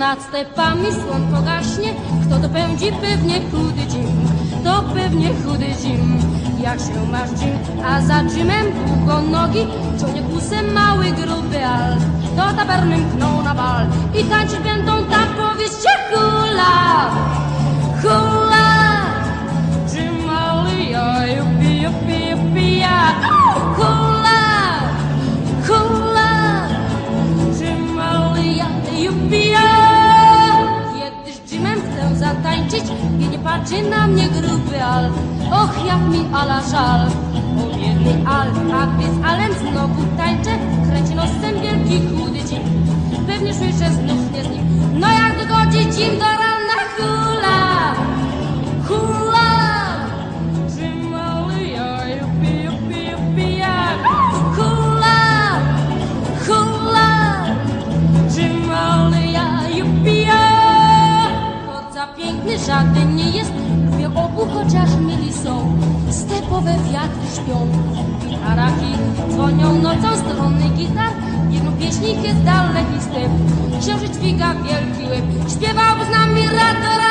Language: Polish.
nad stepami słonko gaśnie, kto to pędzi? Pewnie chudy Jim, to pewnie chudy Jim. Jak się masz Jim, a za Jimem długo nogi, ciągnie kusem mały gruby Al, do taberny mkną na bal. I tańczyć będą I nie patrzy na mnie gruby Al. Och, jak mi Ala żal. O biedny Al, a gdy z Alem znowu tańczę. Kręci nosem wielki chudy Jim Pewnie słyszę znów nie z nim. No jak dogodzi Jim do żaden nie jest. Lubię obu, chociaż mili są Stepowe wiatry śpią Gitaraki dzwonią nocą strony gitar. Jedną pieśnik jest daleki step. Księżyc dźwiga wielki łeb. Śpiewał z nami rado,